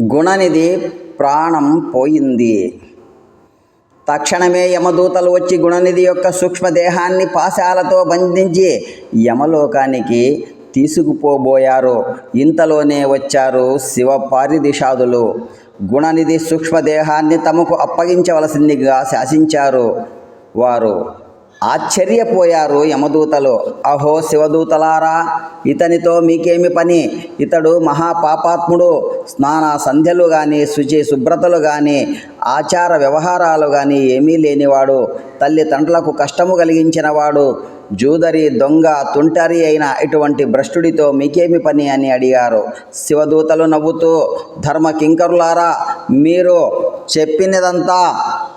గుణనిధి ప్రాణం పోయింది. తక్షణమే యమదూతలు వచ్చి గుణనిధి యొక్క సూక్ష్మదేహాన్ని పాశాలతో బంధించి యమలోకానికి తీసుకుపోబోయారు. ఇంతలోనే వచ్చారు శివ పారిదిషాదులు గుణనిధి సూక్ష్మదేహాన్ని తమకు అప్పగించవలసిందిగా శాసించారు వారు. ఆశ్చర్యపోయారు యమదూతలు. అహో శివదూతలారా ఇతనితో మీకేమి పని? ఇతడు మహాపాపాత్ముడు. స్నాన సంధ్యలు కానీ శుచి శుభ్రతలు కానీ ఆచార వ్యవహారాలు కానీ ఏమీ లేనివాడు. తల్లిదండ్రులకు కష్టము కలిగించినవాడు. జూదరి దొంగ తుంటరి అయిన ఇటువంటి భ్రష్టుడితో మీకేమి పని? అని అడిగారు. శివదూతలు నవ్వుతూ ధర్మ కింకరులారా మీరు చెప్పినదంతా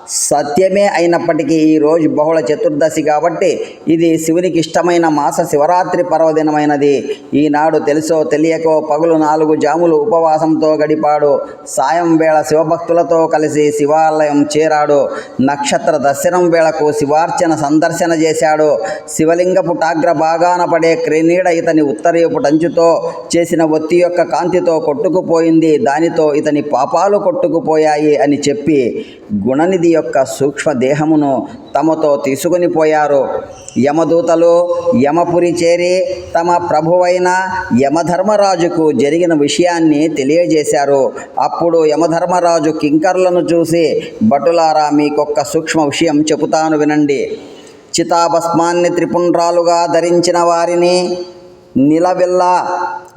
సత్యమే అయినప్పటికీ ఈరోజు బహుళ చతుర్దశి కాబట్టి ఇది శివునికి ఇష్టమైన మాస శివరాత్రి పర్వదినమైనది. ఈనాడు తెలుసో తెలియకో పగులు నాలుగు జాములు ఉపవాసంతో గడిపాడు. సాయం వేళ శివభక్తులతో కలిసి శివాలయం చేరాడు. నక్షత్ర దర్శనం వేళకు శివార్చన సందర్శన చేశాడు. శివలింగపు టాగ్ర భాగాన పడే క్రినీడ ఇతని ఉత్తరీయపు టంచుతో చేసిన ఒత్తి యొక్క కాంతితో కొట్టుకుపోయింది. దానితో ఇతని పాపాలు కొట్టుకుపోయాయి అని చెప్పి గుణనిధి యొక్క సూక్ష్మ దేహమును తమతో తీసుకొని పోయారు. యమదూతలు యమపురి చేరి తమ ప్రభువైన యమధర్మరాజుకు జరిగిన విషయాన్ని తెలియజేశారు. అప్పుడు యమధర్మరాజు కింకర్లను చూసి భటులారా మీకొక్క సూక్ష్మ విషయం చెబుతాను వినండి. చితాభస్మాన్ని త్రిపుండ్రాలుగా ధరించిన వారిని నిలవెల్ల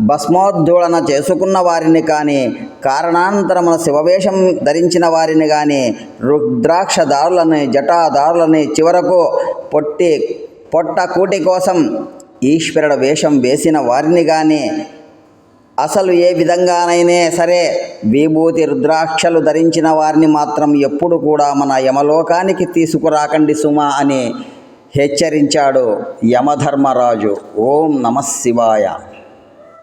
భస్మోద్ధూళన చేసుకున్న వారిని కానీ కారణాంతరమున శివవేషం ధరించిన వారిని కానీ రుద్రాక్షదారులని జటాదారులని చివరకు పొట్టి పొట్ట కూటి కోసం ఈశ్వరుడ వేషం వేసిన వారిని కానీ అసలు ఏ విధంగానైనా సరే విభూతి రుద్రాక్షలు ధరించిన వారిని మాత్రం ఎప్పుడు కూడా మన యమలోకానికి తీసుకురాకండి సుమా అని హెచ్చరించాడు యమధర్మరాజు. ఓం నమ శివాయ.